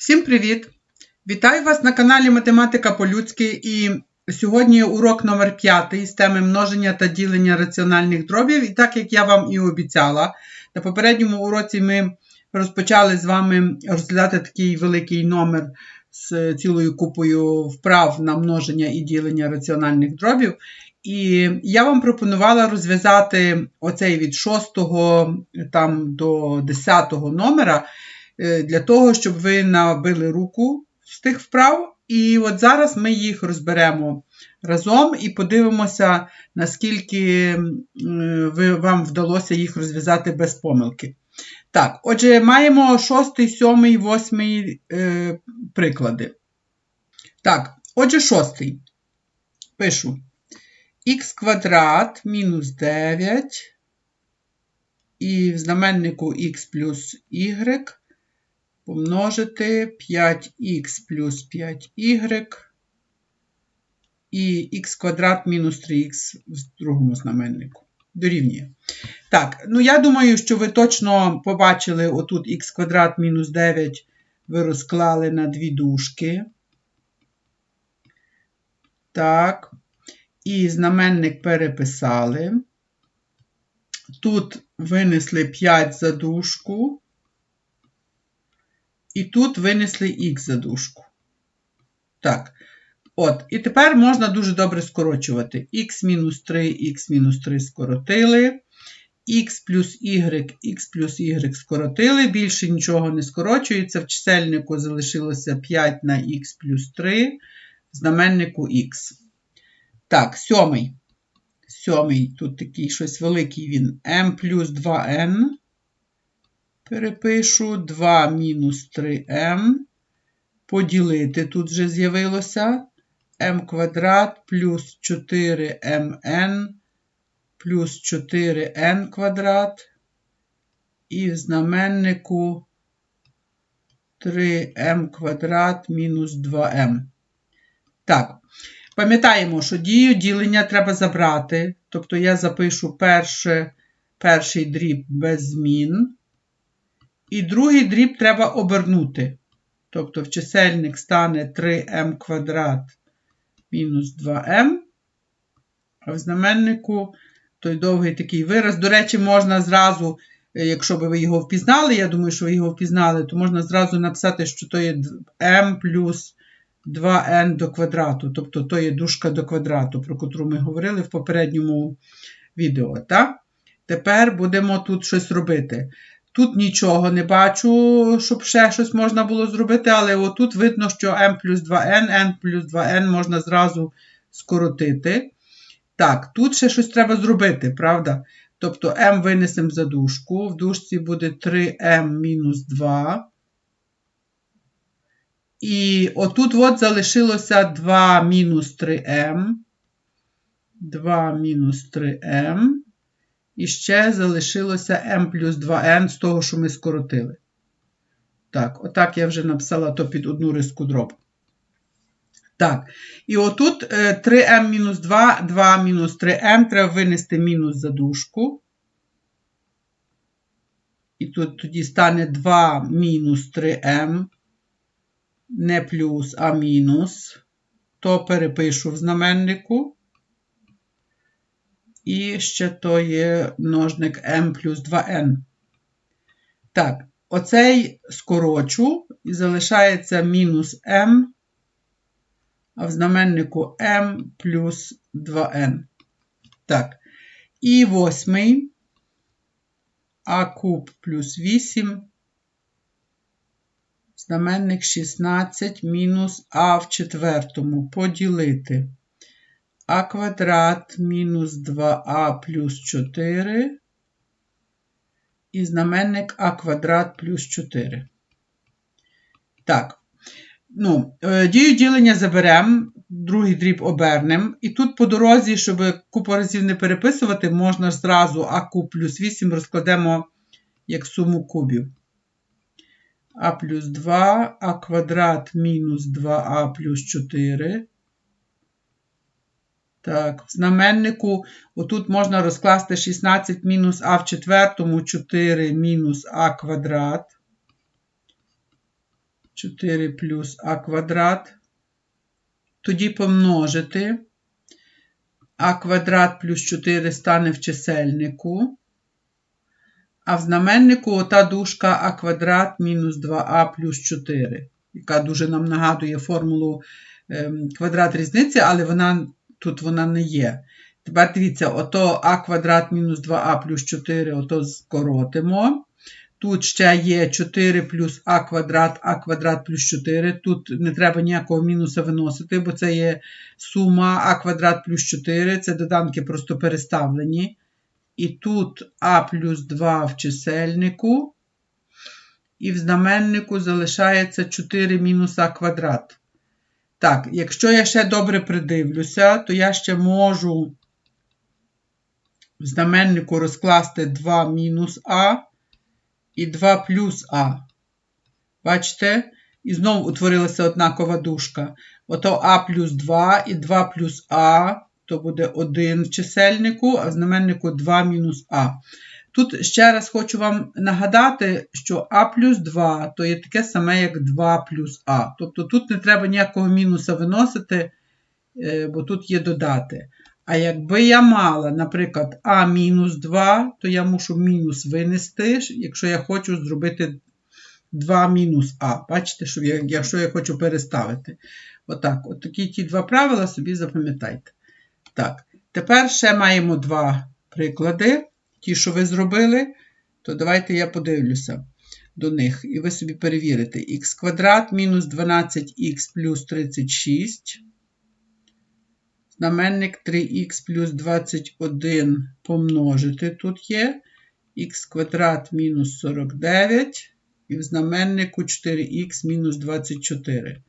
Всім привіт! Вітаю вас на каналі Математика по-людськи і сьогодні урок номер 5 з теми множення та ділення раціональних дробів. І так як я вам і обіцяла, на попередньому уроці ми розпочали з вами розглядати такий великий номер з цілою купою вправ на множення і ділення раціональних дробів. І я вам пропонувала розв'язати оцей від 6 там, до 10 номера. Е, для того, щоб ви набили руку з тих вправ. І от зараз ми їх розберемо разом і подивимося, наскільки ви, вам вдалося їх розв'язати без помилки. Так, отже, маємо шостий, сьомий, восьмий е, приклади. Так, отже, шостий. Пишу х квадрат мінус 9 і в знаменнику х плюс y помножити 5х плюс 5y і х квадрат мінус 3х в другому знаменнику. Дорівнює. Так, ну я думаю, що ви точно побачили отут х квадрат мінус 9 ви розклали на дві дужки. Так. І знаменник переписали. Тут винесли 5 за дужку. І тут винесли х за дужку. Так. От, І тепер можна дуже добре скорочувати. х мінус 3, х мінус 3 скоротили. Х плюс y, х плюс y скоротили. Більше нічого не скорочується. В чисельнику залишилося 5 на х плюс 3, в знаменнику х. Так, сьомий. Сьомий, тут такий щось великий він. m плюс 2n перепишу 2 мінус 3m. Поділити тут вже з'явилося m квадрат плюс 4mn плюс 4n квадрат. І в знаменнику 3m квадрат мінус 2m. Так, пам'ятаємо, що дію ділення треба забрати. Тобто я запишу перше, перший дріб без змін. І другий дріб треба обернути. Тобто в чисельник стане 3m квадрат мінус 2m. А в знаменнику той довгий такий вираз. До речі, можна зразу, е, якщо би ви його впізнали, я думаю, що ви його впізнали, то можна зразу написати, що то є m плюс 2n до квадрату. Тобто то є дужка до квадрату, про котру ми говорили в попередньому відео. Так? Тепер будемо тут щось робити. Тут нічого не бачу, щоб ще щось можна було зробити, але отут видно, що m плюс 2n, n плюс 2n можна зразу скоротити. Так, тут ще щось треба зробити, правда? Тобто m винесемо за дужку. В дужці буде 3m мінус 2. І отут от залишилося 2 мінус 3m. 2 мінус 3m. І ще залишилося m плюс 2n з того, що ми скоротили. Так, отак я вже написала то під одну риску дроб. Так, і отут 3m мінус 2, 2 мінус 3m, треба винести мінус за дужку. І тут тоді стане 2 мінус 3m, не плюс, а мінус. То перепишу в знаменнику. І ще то є множник m плюс 2n. Так, оцей скорочу і залишається мінус m, а в знаменнику m плюс 2n. Так, і восьмий а куб плюс 8. Знаменник 16 мінус а в четвертому поділити а квадрат мінус 2а плюс 4 і знаменник а квадрат плюс 4. Так, ну, е, дію ділення заберемо, другий дріб обернемо. І тут по дорозі, щоб купу разів не переписувати, можна зразу а куб плюс 8 розкладемо як суму кубів. А плюс 2, а квадрат мінус 2а плюс 4. Так, в знаменнику отут можна розкласти 16 мінус а в четвертому, 4 мінус а квадрат. 4 плюс а квадрат. Тоді помножити. А квадрат плюс 4 стане в чисельнику. А в знаменнику ота дужка а квадрат мінус 2а плюс 4, яка дуже нам нагадує формулу ем, квадрат різниці, але вона, тут вона не є. Тепер дивіться, ото а квадрат мінус 2а плюс 4, ото скоротимо. Тут ще є 4 плюс а квадрат, а квадрат плюс 4. Тут не треба ніякого мінуса виносити, бо це є сума а квадрат плюс 4. Це доданки просто переставлені. І тут а плюс 2 в чисельнику. І в знаменнику залишається 4 мінус а квадрат. Так, якщо я ще добре придивлюся, то я ще можу в знаменнику розкласти 2 мінус а і 2 плюс А. Бачите? І знову утворилася однакова дужка. Ото А плюс 2 і 2 плюс А, то буде 1 в чисельнику, а в знаменнику 2 мінус А. Тут ще раз хочу вам нагадати, що А плюс 2 то є таке саме, як 2 плюс А. Тобто тут не треба ніякого мінуса виносити, е, бо тут є додати. А якби я мала, наприклад, А мінус 2, то я мушу мінус винести, якщо я хочу зробити 2 мінус А. Бачите, що я, якщо я хочу переставити. Отак. От такі ті два правила собі запам'ятайте. Так, тепер ще маємо два приклади. Ті, що ви зробили, то давайте я подивлюся до них. І ви собі перевірите. х квадрат мінус 12х плюс 36. Знаменник 3х плюс 21 помножити тут є. х квадрат мінус 49. І в знаменнику 4х мінус 24.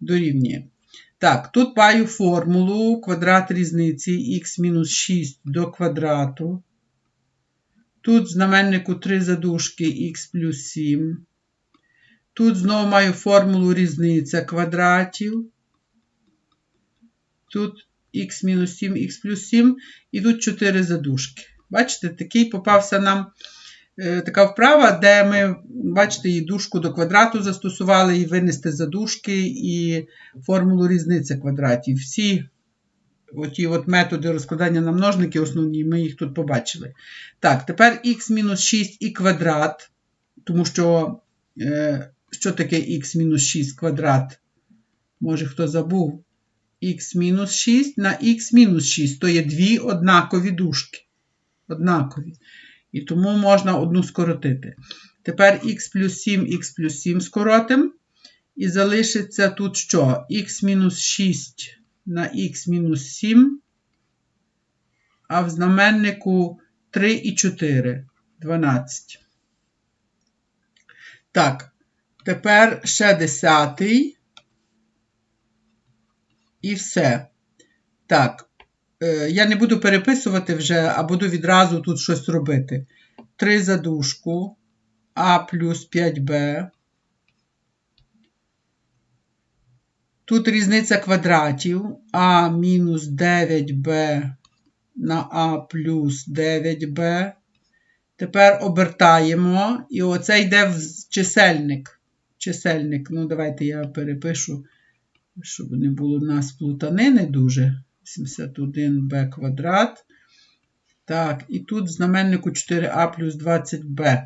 Дорівнює. Так, тут маю формулу квадрат різниці х мінус 6 до квадрату. Тут знаменнику 3 задушки х плюс 7. Тут знову маю формулу різниця квадратів. Тут х мінус 7, х плюс 7, і тут 4 задушки. Бачите, такий попався нам е, така вправа, де ми, бачите, і дужку до квадрату застосували, і винести задушки, і формулу різниця квадратів. Всі оті от методи розкладання на множники, основні, ми їх тут побачили. Так, тепер х мінус 6 і квадрат, тому що, е, що таке х мінус 6 квадрат? Може, хто забув? х мінус 6 на х мінус 6, то є дві однакові дужки. Однакові. І тому можна одну скоротити. Тепер х плюс 7, х плюс 7 скоротимо. І залишиться тут що? х мінус 6 на х мінус 7, а в знаменнику 3 і 4, 12. Так, тепер ще десятий. І все. Так, е, я не буду переписувати вже, а буду відразу тут щось робити. 3 задушку А плюс 5Б. Тут різниця квадратів А мінус 9Б на А плюс 9Б. Тепер обертаємо, і оце йде в чисельник. Чисельник, ну, давайте я перепишу щоб не було в нас плутанини дуже. 71b квадрат. Так, і тут знаменнику 4а плюс 20b.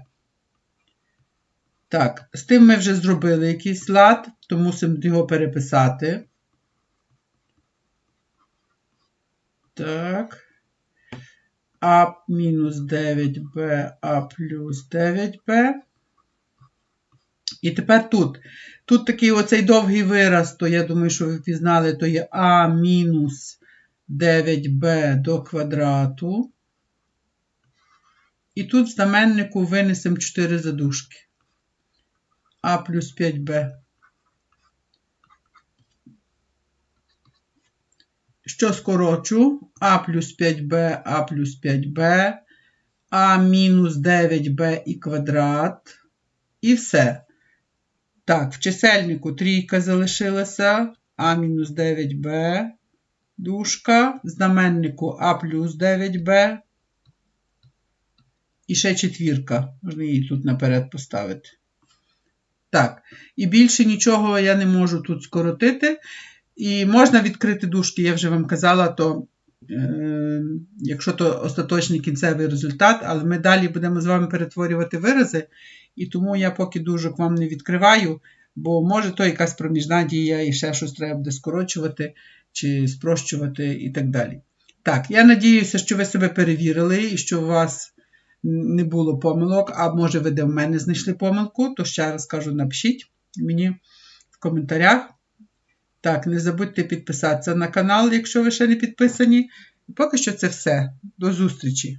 Так, з тим ми вже зробили якийсь лад, то мусимо його переписати. Так. А мінус 9b, А плюс 9b. І тепер тут. Тут такий оцей довгий вираз, то я думаю, що ви впізнали, то є А мінус 9b до квадрату. І тут знаменнику винесемо 4 задушки. А плюс 5b. Що скорочу? А плюс 5b, А плюс 5b, А мінус 9b і квадрат. І все. Так, в чисельнику трійка залишилася А мінус 9Б, дужка, в знаменнику А плюс 9Б. І ще четвірка. Можна її тут наперед поставити. Так. І більше нічого я не можу тут скоротити. І можна відкрити дужки, я вже вам казала, то е, якщо то остаточний кінцевий результат, але ми далі будемо з вами перетворювати вирази, і тому я поки дужок вам не відкриваю, бо може то якась проміжна дія і ще щось треба буде скорочувати чи спрощувати і так далі. Так, я надіюся, що ви себе перевірили і що у вас не було помилок, а може ви де в мене знайшли помилку, то ще раз кажу, напишіть мені в коментарях. Так, не забудьте підписатися на канал, якщо ви ще не підписані. Поки що це все. До зустрічі!